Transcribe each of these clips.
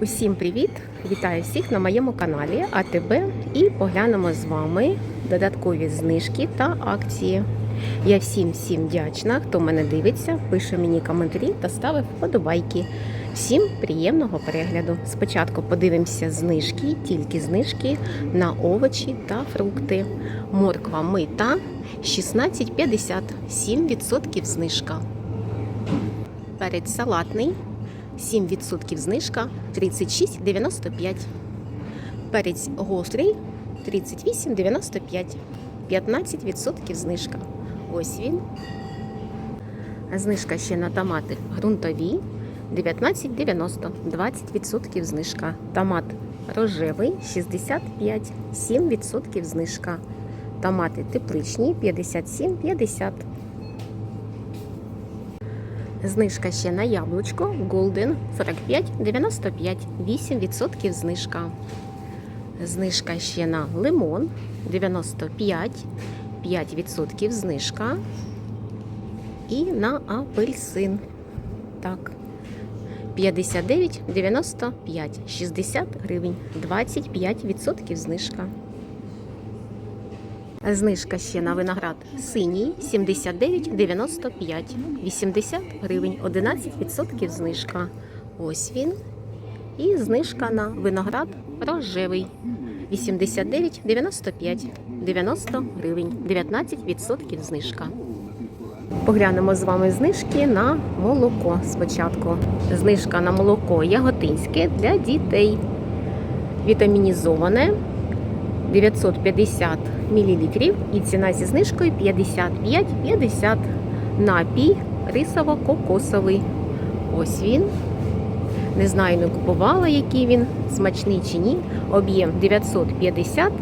Усім привіт! Вітаю всіх на моєму каналі АТБ і поглянемо з вами додаткові знижки та акції. Я всім всім вдячна, хто мене дивиться, пише мені коментарі та ставить вподобайки. Всім приємного перегляду. Спочатку подивимося знижки, тільки знижки на овочі та фрукти. Морква мита 16,50, 7% знижка. Перець салатний 7% знижка 36,95. Перець гострий 38,95. 15% знижка. Ось він. Знижка ще на томати ґрунтові 19,90. 20% знижка. Томат рожевий 65, 7% знижка. Томати тепличні 57,50. Знижка ще на яблучко Golden 45,95, 8% знижка. Знижка ще на лимон 95, 5% знижка. І на апельсин. Так. 59,95, 60 гривень, 25% знижка. Знижка ще на виноград синій 79,95, 80 гривень, 11% знижка. Ось він. І знижка на виноград рожевий 89,95, 90 гривень, 19% знижка. Поглянемо з вами знижки на молоко спочатку. Знижка на молоко яготинське для дітей. Вітамінізоване 950 мл і ціна зі знижкою 55,50 напій рисово-кокосовий. Ось він. Не знаю, не купувала, який він, смачний чи ні. Об'єм 950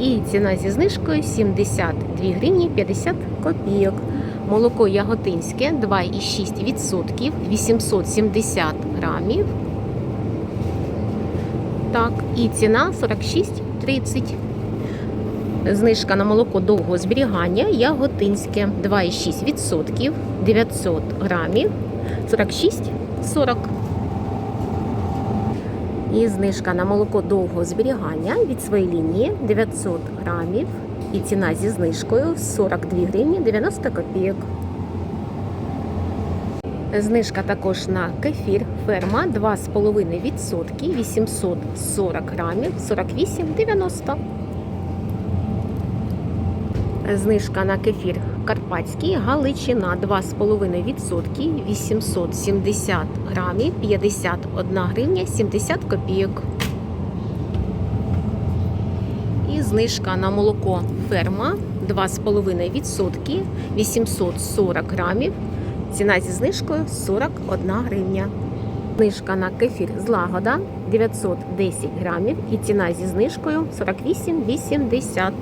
і ціна зі знижкою 72 гривні 50 копійок. Молоко яготинське 2,6%, 870 грамів. Так, і ціна 46,30. Знижка на молоко довгого зберігання яготинське 2,6%, 900 грамів, 46,40. І знижка на молоко довгого зберігання від своєї лінії 900 грамів. І ціна зі знижкою 42 гривні 90 копійок. Знижка також на кефір ферма 2,5%, 840 грамів, 48,90. Знижка на кефір карпатський Галичина 2,5%, 870 грамів, 51 гривня, 70 копійок. І знижка на молоко ферма 2,5%, 840 грамів. Ціна зі знижкою 41 гривня. Знижка на кефір злагода 910 грамів і ціна зі знижкою 48,80.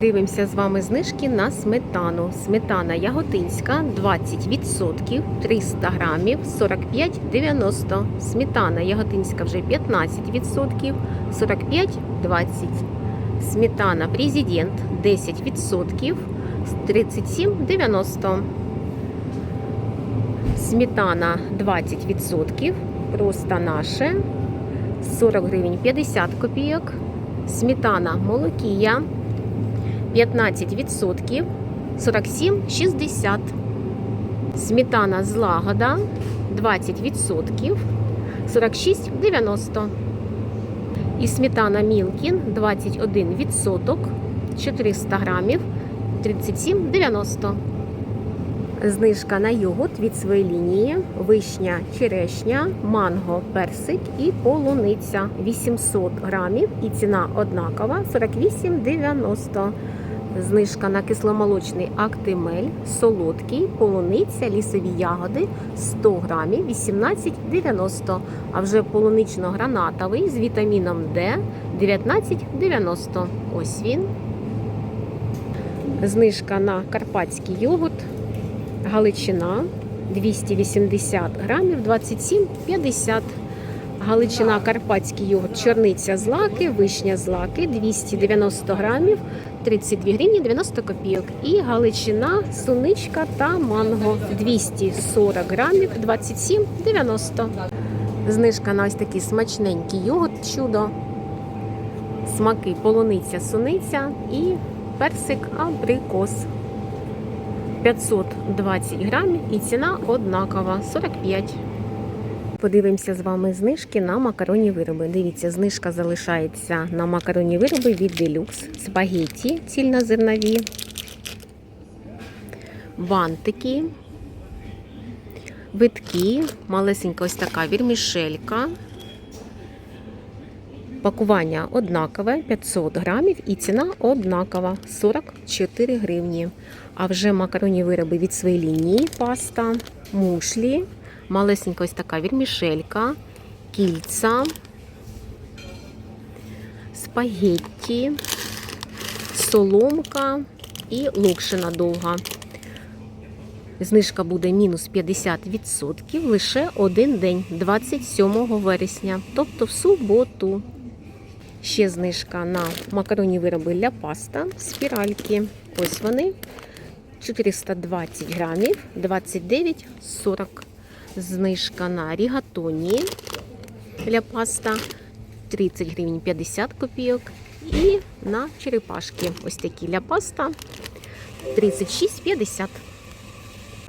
Дивимося з вами знижки на сметану. Сметана яготинська 20%, 300 грамів, 45,90. Сметана яготинська вже 15%, 45,20. Сметана президент 10%, 37,90. Сметана 20%, просто наше 40 гривень 50 копійок. Сметана молокія 15%, 47,60. Сметана злагода 20%, 46,90. І сметана Мілкін 21%, 400 грамів, 37,90. Знижка на йогурт від своєї лінії, вишня, черешня, манго, персик і полуниця 800 грамів і ціна однакова 48,90. Знижка на кисломолочний актимель, солодкий, полуниця, лісові ягоди 100 грамів 18,90. А вже полунично-гранатовий з вітаміном Д 19,90. Ось він. Знижка на карпатський йогурт. Галичина 280 грамів 27,50. Галичина Карпатський йогурт, чорниця злаки, вишня злаки 290 грамів 32 гривні 90 копійок. І галичина, суничка та манго 240 грамів 27,90. Знижка на ось такий смачненький йогурт чудо. Смаки полуниця, суниця і персик абрикос. 520 грамів і ціна однакова 45. Подивимося з вами знижки на макаронні вироби. Дивіться, знижка залишається на макаронні вироби від Deluxe. Спагетті цільнозернові, бантики, битки, малесенька ось така вірмішелька. Пакування однакове 500 грамів і ціна однакова 44 гривні. А вже макаронні вироби від своєї лінії, паста, мушлі, малесенька ось така вірмішелька, кільця, спагетті, соломка і локшина довга. Знижка буде мінус 50% лише один день, 27 вересня, тобто в суботу. Ще знижка на макаронні вироби для паста, спіральки. Ось вони. 420 грамів, 29,40. Знижка на рігатоні для паста 30 гривень 50 копійок. І на черепашки ось такі для паста 36,50.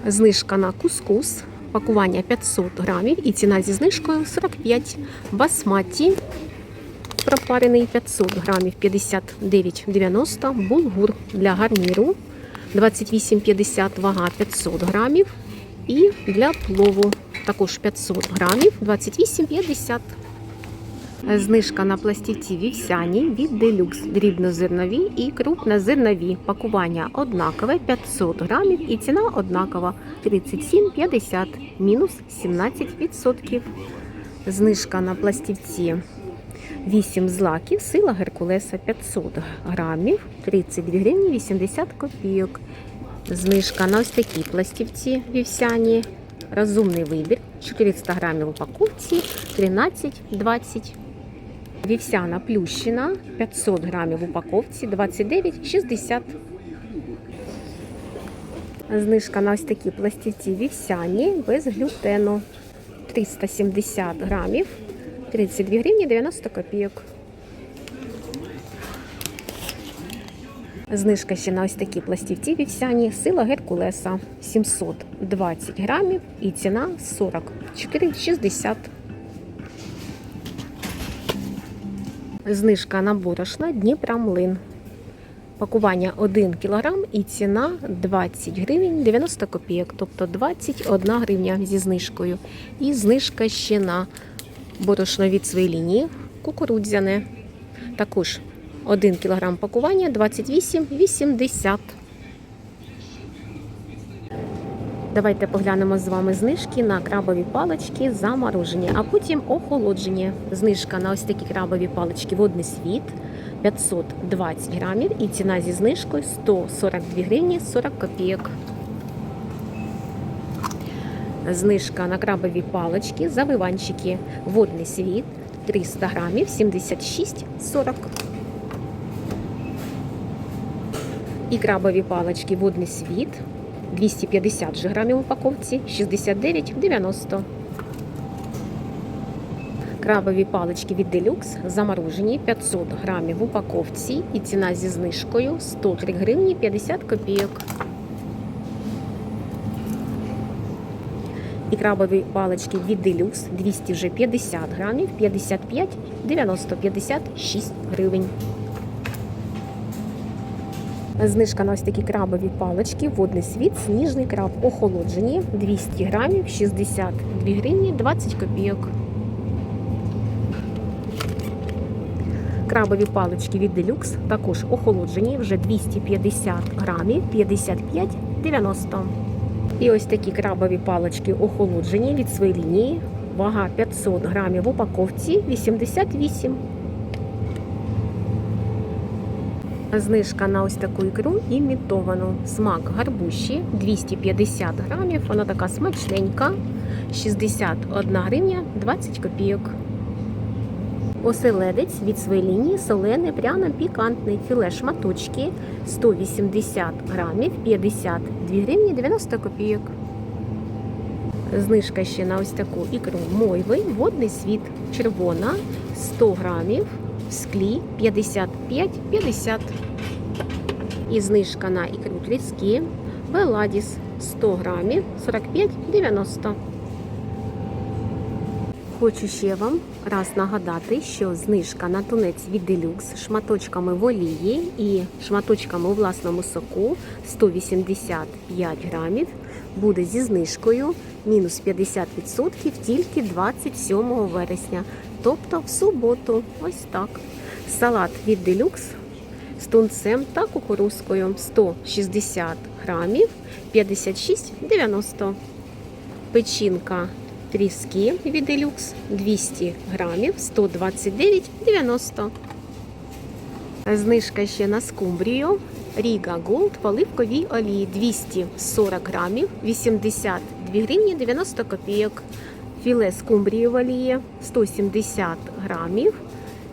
Знижка на кускус. Пакування 500 грамів і ціна зі знижкою 45. Басматі пропарений 500 грамів 59,90. Булгур для гарніру 28,50 вага 500 грамів. І для плову також 500 грамів 28,50. Знижка на пластівці вівсяні від Deluxe дрібнозернові і крупнозернові. Пакування однакове 500 грамів і ціна однакова 37,50 мінус 17%. Знижка на пластівці 8 злаків, сила Геркулеса 500 грамів, 32 гривні 80 копійок. Знижка на ось такі пластівці вівсяні. Розумний вибір 400 грамів упаковці 13,20. Вівсяна плющина 500 грамів в упаковці 29,60. Знижка на ось такі пластівці вівсяні без глютену 370 грамів 32 гривні 90 копійок. Знижка ще на ось такі пластівці вівсяні сила Геркулеса 720 грамів і ціна 44,60. Знижка на борошна Дніпра Млин. Пакування 1 кг і ціна 20 гривень 90 копійок, тобто 21 гривня зі знижкою. І знижка ще на борошно від своєї лінії кукурудзяне. Також 1 кг пакування 28,80. Давайте поглянемо з вами знижки на крабові палички заморожені, а потім охолоджені. Знижка на ось такі крабові палички водний світ 520 грамів і ціна зі знижкою 142 гривні 40 копійок. Знижка на крабові палички, завиванчики, водний світ 300 грамів 76,40. І крабові палички водний світ 250 же грамів упаковці 69,90. Крабові палички від Deluxe заморожені 500 грамів в упаковці і ціна зі знижкою 103 гривні 50 копійок. І крабові палички від Deluxe 200 вже 50 грамів 55 90 56 гривень. Знижка на ось такі крабові палички, водний світ, сніжний краб охолоджені 200 грамів 62 гривні 20 копійок. Крабові палички від Deluxe також охолоджені вже 250 грамів 55,90. І ось такі крабові палички охолоджені від своєї лінії. Вага 500 грамів в упаковці 88. Знижка на ось таку ікру імітовану. Смак гарбуші 250 грамів. Вона така смачненька. 61 гривня 20 копійок. Оселедець від своєї лінії солений, пряно пікантний філе шматочки 180 грамів 52 гривні 90 копійок. Знижка ще на ось таку ікру мойви, водний світ червона 100 грамів в склі 55,50. І знижка на ікру тріски Веладіс 100 грамів 45,90. Хочу ще вам раз нагадати, що знижка на тунець від з шматочками в олії і шматочками у власному соку 185 грамів буде зі знижкою мінус 50% тільки 27 вересня, тобто в суботу. Ось так. Салат від Deluxe з тунцем та кукурузкою 160 грамів 56,90. Печінка тріски від Делюкс 200 грамів 129,90. Знижка ще на скумбрію. Ріга Голд в оливковій олії 240 грамів 82 гривні 90 копійок. Філе скумбрії в олії 170 грамів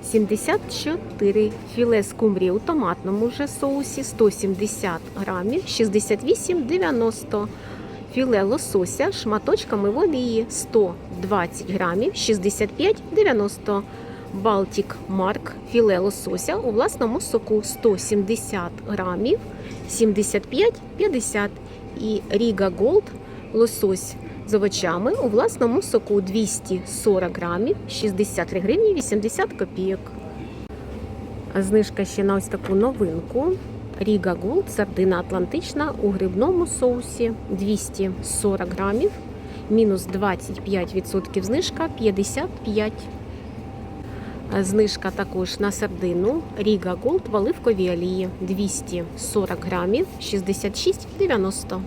74. Філе скумбрії у томатному вже соусі 170 грамів 68,90. Філе лосося шматочками в олії 120 грамів 65,90. Балтік Марк філе лосося у власному соку 170 грамів 75,50. І Ріга Голд лосось з овочами у власному соку 240 грамів 63 гривні 80 копійок. Знижка ще на ось таку новинку. Ріга Голд сардина атлантична у грибному соусі 240 грамів, мінус 25% знижка 55. Знижка також на сардину Ріга Голд в оливковій олії 240 грамів 66,90.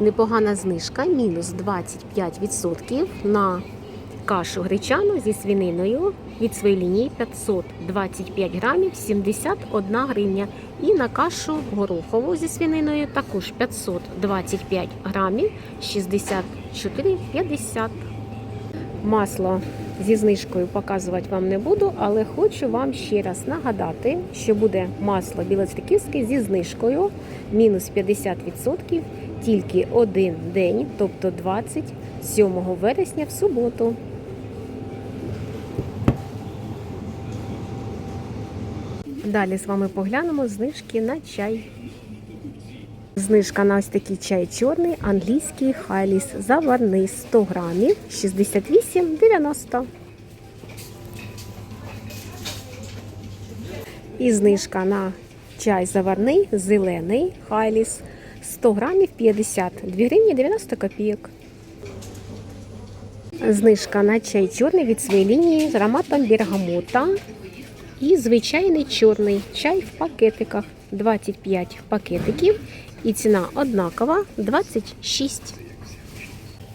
Непогана знижка, мінус 25% на кашу гречану зі свининою від своєї лінії 525 грамів 71 гривня. І на кашу горохову зі свининою також 525 грамів 64,50. Масло зі знижкою показувати вам не буду, але хочу вам ще раз нагадати, що буде масло білоцерківське зі знижкою мінус 50% тільки один день, тобто 27 вересня в суботу. Далі з вами поглянемо знижки на чай. Знижка на ось такий чай чорний, англійський хайліс заварний 100 грамів 68,90. І знижка на чай заварний, зелений хайліс 100 грамів 52 гривні 90 копійок. Знижка на чай чорний від своєї лінії з ароматом бергамота. І звичайний чорний чай в пакетиках 25 пакетиків. І ціна однакова 26.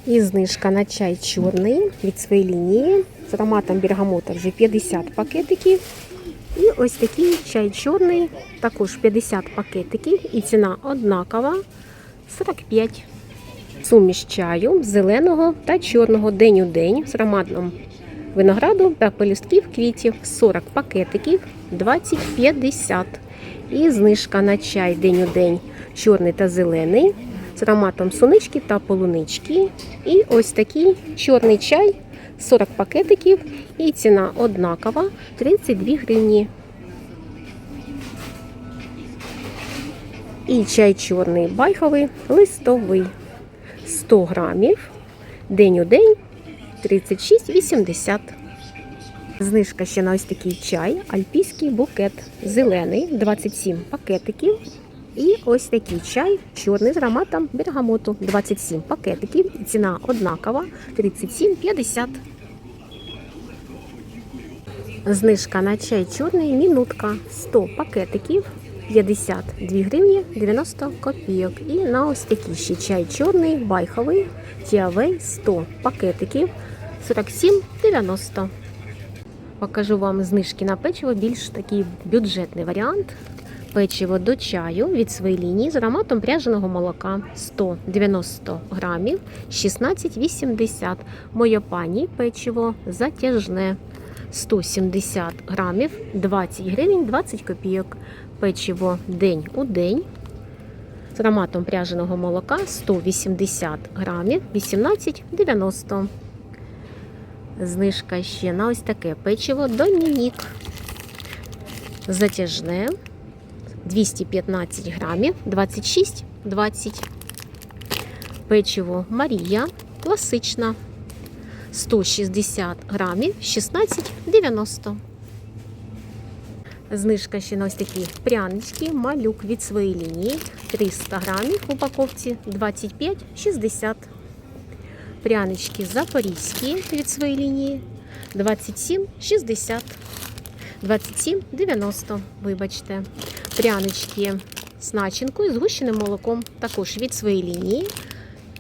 І знижка на чай чорний від своєї лінії з ароматом бергамота вже 50 пакетиків. І ось такий чай чорний, також 50 пакетиків. І ціна однакова 45. Суміш чаю зеленого та чорного день у день з ароматом винограду та пелюстків квітів 40 пакетиків 20,50. І знижка на чай день у день чорний та зелений з ароматом сунички та полунички. І ось такий чорний чай 40 пакетиків. І ціна однакова 32 гривні. І чай чорний байховий листовий 100 грамів. День у день 36,80. Знижка ще на ось такий чай, альпійський букет зелений, 27 пакетиків. І ось такий чай, чорний з ароматом бергамоту, 27 пакетиків. І ціна однакова 37,50. Знижка на чай чорний мінутка 100 пакетиків. 52 гривні 90 копійок. І на ось такий ще чай чорний, байховий, тіавей 100 пакетиків 47,90. Покажу вам знижки на печиво, більш такий бюджетний варіант. Печиво до чаю від своєї лінії з ароматом пряженого молока 190 грамів 16,80. Моя пані печиво затяжне 170 грамів 20 гривень 20 копійок. Печиво день у день З ароматом пряженого молока 180 грамів 18,90. Знижка ще на ось таке печиво Домінік. Затяжне 215 грамів 26,20. Печиво Марія класична 160 грамів 16,90. Знижка ще на ось такі прянички, малюк від своєї лінії 300 грамів в упаковці 25,60. Прянички запорізькі від своєї лінії 27,60. 27,90, вибачте. Прянички з начинкою, з гущеним молоком, також від своєї лінії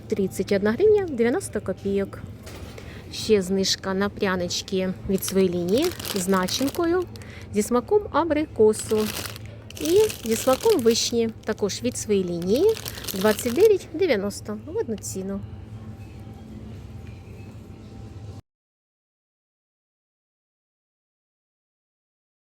31 гривня 90 копійок. Ще знижка на прянички від своєї лінії з начинкою, зі смаком абрикосу і зі смаком вишні, також від своєї лінії 29,90 в одну ціну.